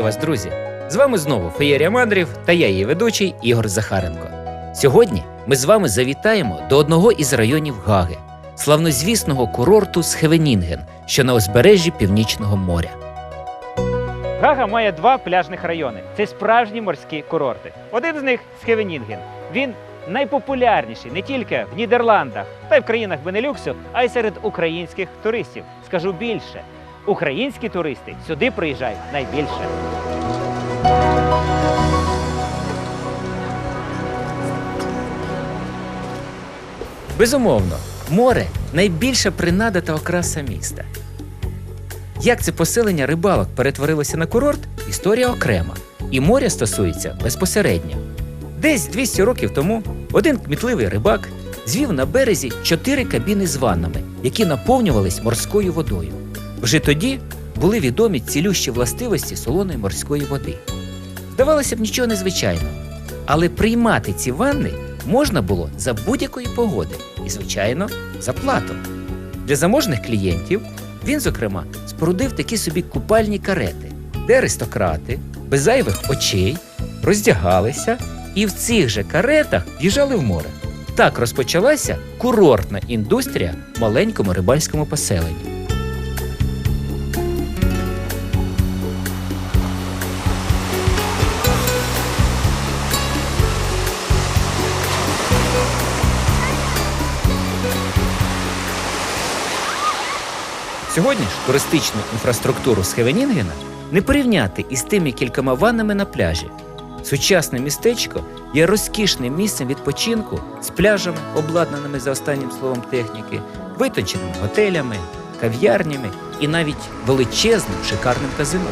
Вітаю вас, друзі! З вами знову Феєрія Мандрів та я її ведучий Ігор Захаренко. Сьогодні ми з вами завітаємо до одного із районів Гаги, славнозвісного курорту Схевенінген, що на узбережжі Північного моря. Гага має два пляжних райони. Це справжні морські курорти. Один з них Схевенінген. Він найпопулярніший не тільки в Нідерландах та й в країнах Бенелюксу, а й серед українських туристів. Скажу більше, українські туристи сюди приїжджають найбільше. Безумовно, море найбільша принада та окраса міста. Як це поселення рибалок перетворилося на курорт, історія окрема, і моря стосується безпосередньо. Десь 200 років тому один кмітливий рибак звів на березі чотири кабіни з ваннами, які наповнювались морською водою. Вже тоді були відомі цілющі властивості солоної морської води. Здавалося б, нічого незвичайного, але приймати ці ванни можна було за будь-якої погоди і, звичайно, за плату. Для заможних клієнтів він, зокрема, спорудив такі собі купальні карети, де аристократи без зайвих очей роздягалися і в цих же каретах в'їжджали в море. Так розпочалася курортна індустрія в маленькому рибальському поселенні. Сьогодні ж туристичну інфраструктуру Схевенінгена не порівняти із тими кількома ваннами на пляжі. Сучасне містечко є розкішним місцем відпочинку з пляжами, обладнаними за останнім словом техніки, витонченими готелями, кав'ярнями і навіть величезним шикарним казино.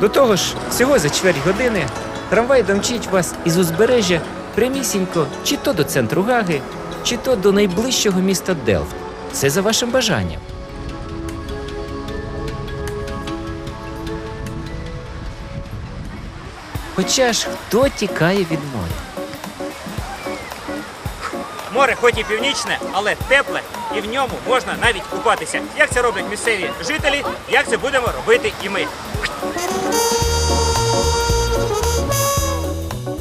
До того ж, всього за чверть години трамвай домчить вас із узбережжя прямісінько чи то до центру Гаги, чи то до найближчого міста Делфт. Все за вашим бажанням. Хоча ж хто тікає від моря? Море хоч і північне, але тепле, і в ньому можна навіть купатися. Як це роблять місцеві жителі, як це будемо робити і ми.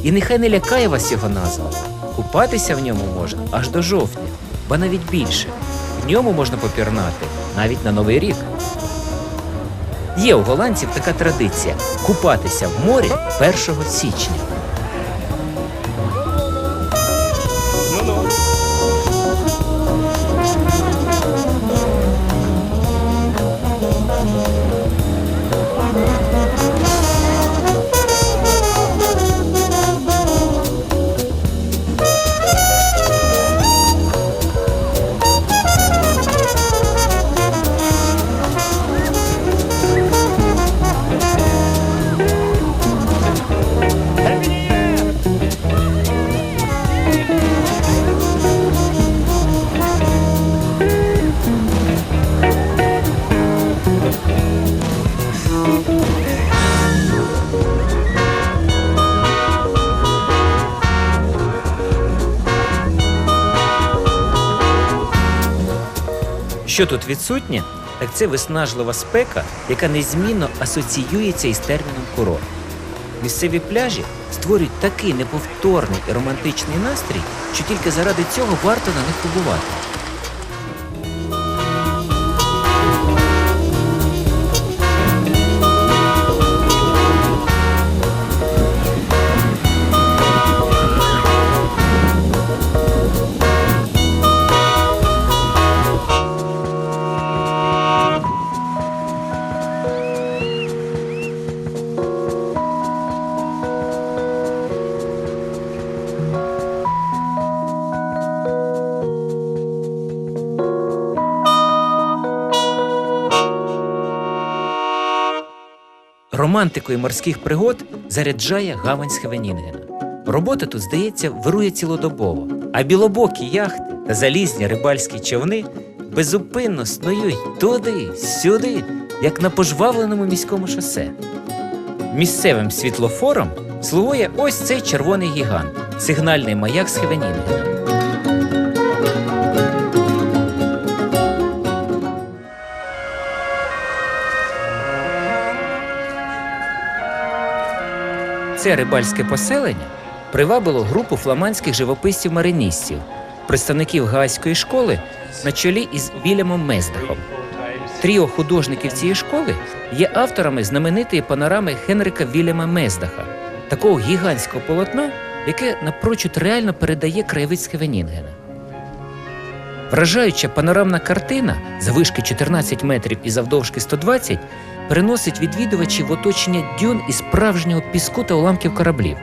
І нехай не лякає вас його назва. Купатися в ньому можна аж до жовтня, ба навіть більше. В ньому можна попірнати навіть на Новий рік. Є у голландців така традиція купатися в морі 1 січня. Що тут відсутнє, так це виснажлива спека, яка незмінно асоціюється із терміном курорт. Місцеві пляжі створюють такий неповторний і романтичний настрій, що тільки заради цього варто на них побувати. Романтикою морських пригод заряджає гавань Схевенінгена. Робота тут, здається, вирує цілодобово, а білобокі яхти та залізні рибальські човни безупинно снують туди, сюди, як на пожвавленому міському шосе. Місцевим світлофором слугує ось цей червоний гігант сигнальний маяк Схевенінгена. Це рибальське поселення привабило групу фламандських живописців-мариністів, представників Гаазької школи на чолі із Вільямом Мездахом. Тріо художників цієї школи є авторами знаменитої панорами Хенрика Вільяма Мездаха, такого гігантського полотна, яке напрочуд реально передає краєвид Схевенінгена. Вражаюча панорамна картина завишки 14 метрів і завдовжки 120 переносить відвідувачів в оточення дюн і справжнього піску та уламків кораблів.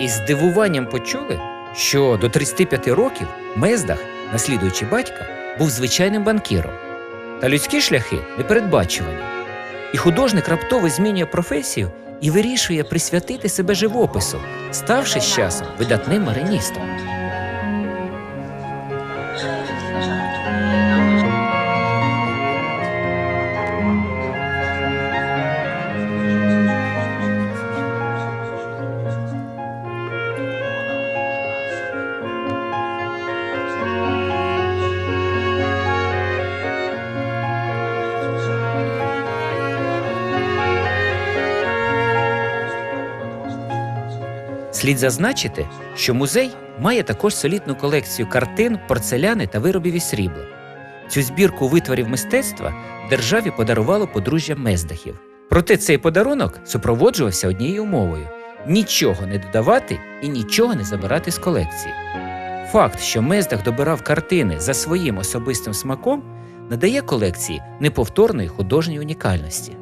Із здивуванням почули, що до 35 років Мездах, наслідуючи батька, був звичайним банкіром. Та людські шляхи непередбачувані. І художник раптово змінює професію і вирішує присвятити себе живопису, ставши з часом видатним мариністом. Слід зазначити, що музей має також солідну колекцію картин, порцеляни та виробів із срібла. Цю збірку витворів мистецтва державі подарувало подружжя Мездахів. Проте цей подарунок супроводжувався однією умовою: нічого не додавати і нічого не забирати з колекції. Факт, що Мездах добирав картини за своїм особистим смаком, надає колекції неповторної художньої унікальності.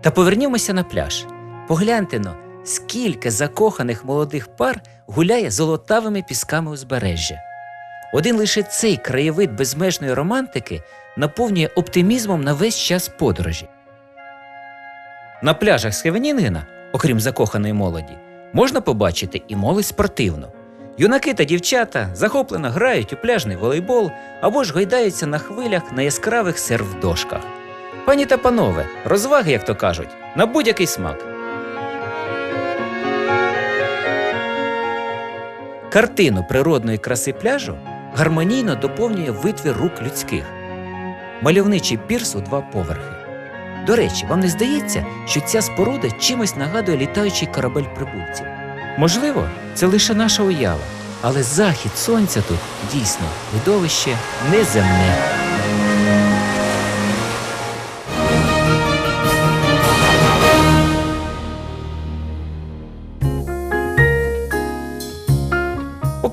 Та повернімося на пляж. Погляньте но, скільки закоханих молодих пар гуляє золотавими пісками узбережжя. Один лише цей краєвид безмежної романтики наповнює оптимізмом на весь час подорожі. На пляжах Схевенінгена, окрім закоханої молоді, можна побачити і молодь спортивну. Юнаки та дівчата захоплено грають у пляжний волейбол або ж гойдаються на хвилях на яскравих серф-дошках. Пані та панове, розваги, як то кажуть, на будь-який смак. Картину природної краси пляжу гармонійно доповнює витвір рук людських. Мальовничий пірс у два поверхи. До речі, вам не здається, що ця споруда чимось нагадує літаючий корабель прибульців? Можливо, це лише наша уява, але захід сонця тут дійсно видовище неземне.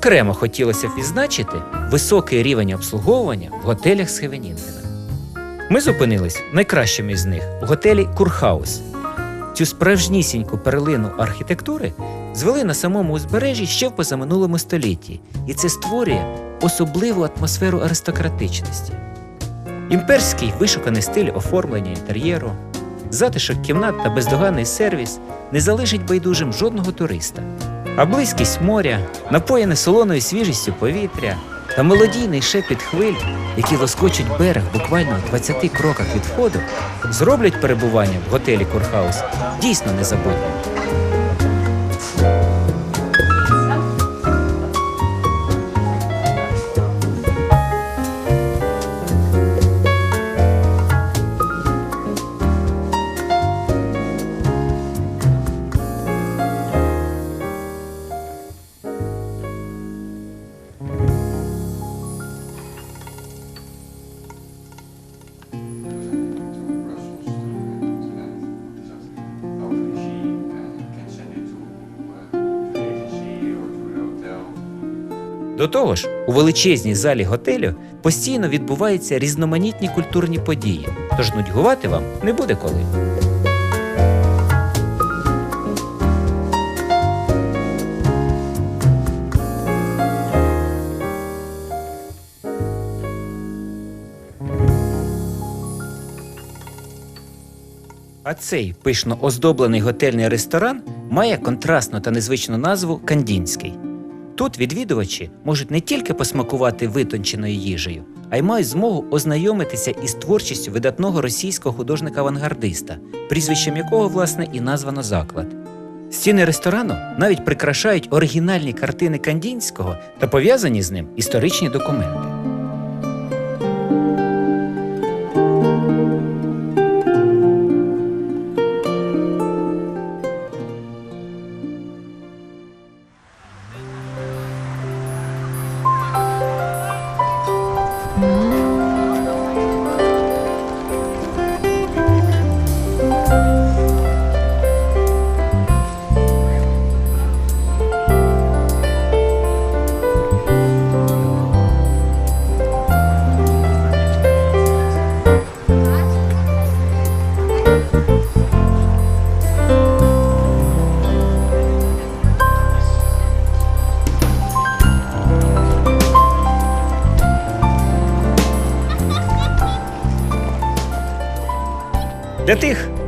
Окремо хотілося б відзначити високий рівень обслуговування в готелях Схевенінгена. Ми зупинились в найкращому із них в готелі Курхаус. Цю справжнісіньку перлину архітектури звели на самому узбережжі ще в позаминулому столітті, і це створює особливу атмосферу аристократичності. Імперський вишуканий стиль оформлення інтер'єру, затишок кімнат та бездоганний сервіс не залишить байдужим жодного туриста. А близькість моря, напоєне солоною свіжістю повітря та мелодійний шепіт хвиль, які лоскочуть берег буквально у 20 кроках від входу, зроблять перебування в готелі Курхаус дійсно незабутнім. Величезній залі готелю постійно відбуваються різноманітні культурні події, тож нудьгувати вам не буде коли. А цей пишно оздоблений готельний ресторан має контрастну та незвичну назву Кандінський. Тут відвідувачі можуть не тільки посмакувати витонченою їжею, а й мають змогу ознайомитися із творчістю видатного російського художника-авангардиста, прізвищем якого, власне, і названо заклад. Стіни ресторану навіть прикрашають оригінальні картини Кандінського та пов'язані з ним історичні документи.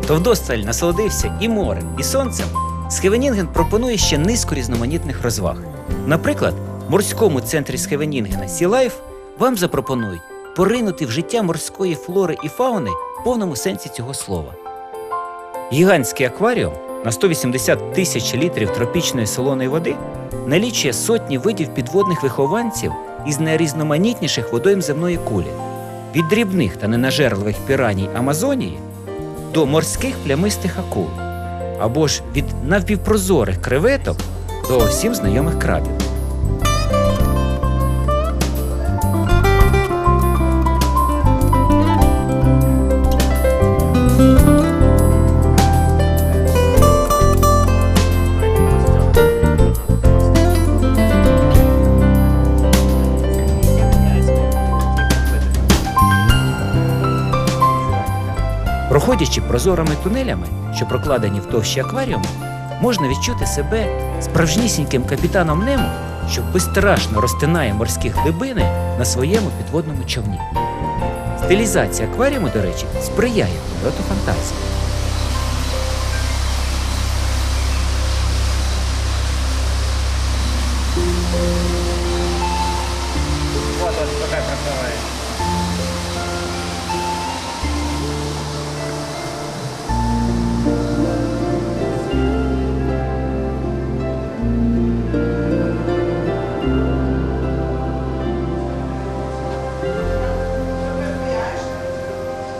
Хто вдосталь насолодився і морем, і сонцем, Схевенінген пропонує ще низку різноманітних розваг. Наприклад, в морському центрі Схевенінгена Life вам запропонують поринути в життя морської флори і фауни в повному сенсі цього слова. Гігантський акваріум на 180 тисяч літрів тропічної солоної води налічує сотні видів підводних вихованців із найрізноманітніших водойм земної кулі від дрібних та ненажерливих піраній Амазонії до морських плямистих акул, або ж від навпівпрозорих креветок до всім знайомих крабів. Проходячи прозорими тунелями, що прокладені в товщі акваріуму, можна відчути себе справжнісіньким капітаном Немо, що безстрашно розтинає морські глибини на своєму підводному човні. Стилізація акваріуму, до речі, сприяє польоту фантазії.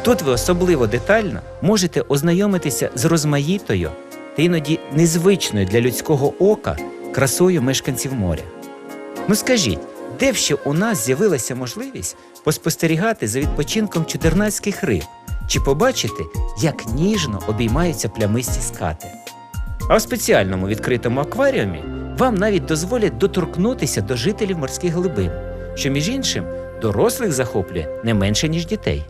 Тут ви особливо детально можете ознайомитися з розмаїтою та іноді незвичною для людського ока красою мешканців моря. Ну скажіть, де ще у нас з'явилася можливість поспостерігати за відпочинком чудернацьких риб чи побачити, як ніжно обіймаються плямисті скати? А в спеціальному відкритому акваріумі вам навіть дозволять доторкнутися до жителів морських глибин, що, між іншим, дорослих захоплює не менше, ніж дітей.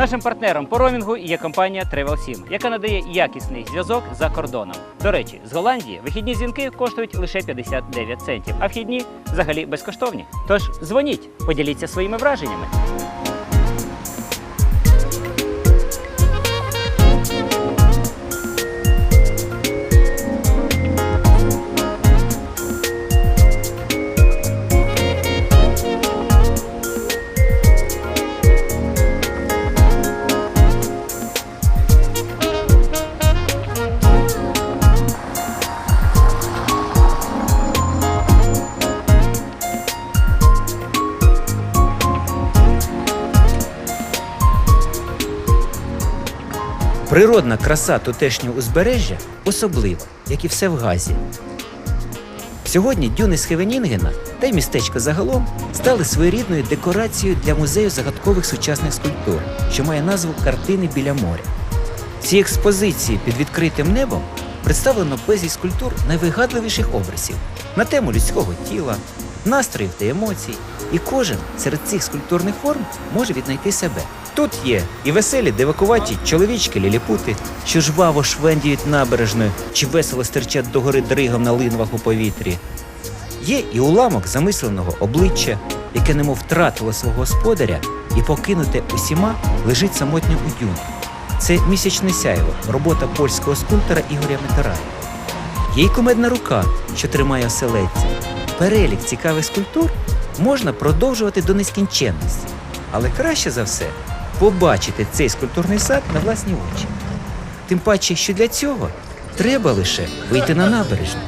Нашим партнером по роумінгу є компанія TravelSim, яка надає якісний зв'язок за кордоном. До речі, з Голландії вихідні дзвінки коштують лише 59 центів, а вхідні взагалі безкоштовні. Тож дзвоніть, поділіться своїми враженнями. Природна краса тутешнього узбережжя особлива, як і все в Газі. Сьогодні дюни Схевенінгена та й містечко загалом стали своєрідною декорацією для музею загадкових сучасних скульптур, що має назву Картини біля моря. В цій експозиції під відкритим небом представлено безліч скульптур найвигадливіших образів на тему людського тіла, настроїв та емоцій, і кожен серед цих скульптурних форм може віднайти себе. Тут є і веселі дивакуваті чоловічки ліліпути, що жваво швендіють набережною чи весело стирчать догори дригом на линвах у повітрі. Є і уламок замисленого обличчя, яке немов втратило свого господаря і покинуте усіма лежить самотньо у дюні. Це місячне сяйво, робота польського скульптора Ігоря Метарая. Є й кумедна рука, що тримає оселедця. Перелік цікавих скульптур можна продовжувати до нескінченності, але краще за все побачити цей скульптурний сад на власні очі. Тим паче, що для цього треба лише вийти на набережну.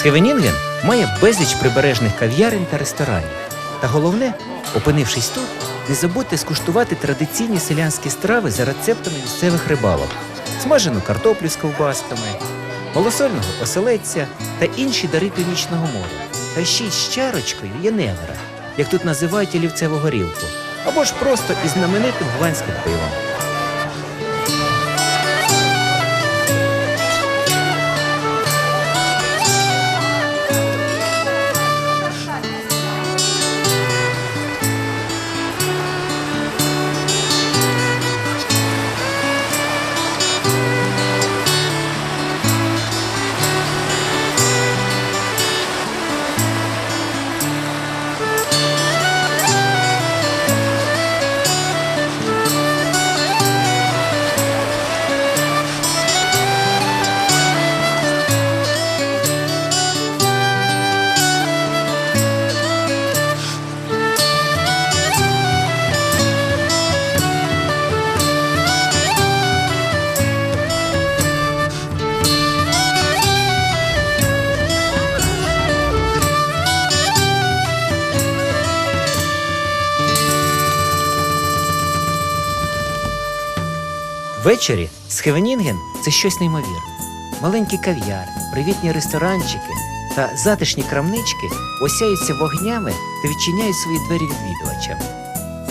Схевенінген має безліч прибережних кав'ярень та ресторанів. Та головне, опинившись тут, не забудьте скуштувати традиційні селянські страви за рецептами місцевих рибалок, смажену картоплю з ковбасками, малосольного оселедця та інші дари північного моря. Та ще й з чарочкою єневера, як тут називають олівцеву горілку, або ж просто із знаменитим голландським пивом. Ввечері Схевенінген це щось неймовірне. Маленькі кав'ярні, привітні ресторанчики та затишні крамнички осяються вогнями та відчиняють свої двері відвідувачам.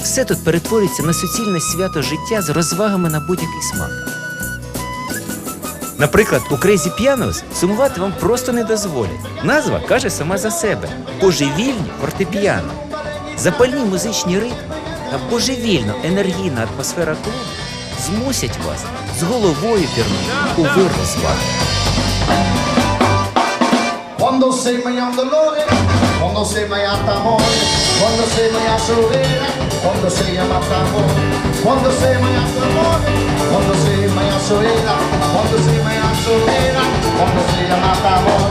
Все тут перетворюється на суцільне свято життя з розвагами на будь-який смак. Наприклад, у Crazy Pianos сумувати вам просто не дозволять. Назва каже сама за себе: божевільні фортепіано. Запальні музичні ритми та божевільно енергійна атмосфера клубу змусять вас з головою пірнути у вир розваг. Quando sei mai un dolore, quando sei mai amore, quando sei mai sorella, quando sei amata amore, quando sei mai amore, quando sei mai sorella, quando sei mai sorella, quando sei amata amore.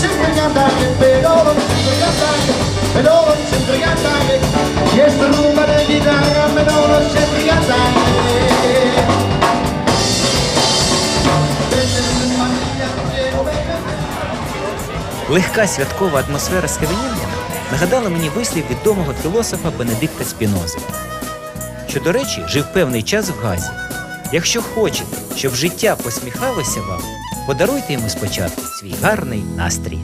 Menor, siempre cantare, pero siempre cantare, pero siempre cantare, y esta rumba de guitarra menor, siempre cantare. Легка святкова атмосфера Схевенінгена нагадала мені вислів відомого філософа Бенедикта Спінози, що, до речі, жив певний час в Газі. Якщо хочете, щоб життя посміхалося вам, подаруйте йому спочатку свій гарний настрій.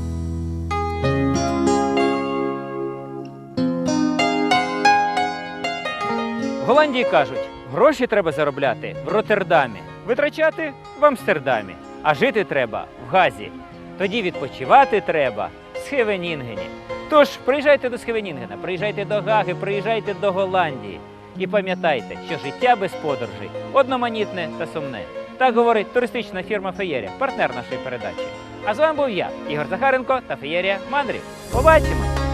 В Голландії кажуть, гроші треба заробляти в Роттердамі, витрачати в Амстердамі, а жити треба в Газі. Тоді відпочивати треба в Схевенінгені. Тож приїжджайте до Схевенінгена, приїжджайте до Гаги, приїжджайте до Голландії. І пам'ятайте, що життя без подорожей одноманітне та сумне. Так говорить туристична фірма Феєрія, партнер нашої передачі. А з вами був я, Ігор Захаренко та Феєрія Мандрів. Побачимо!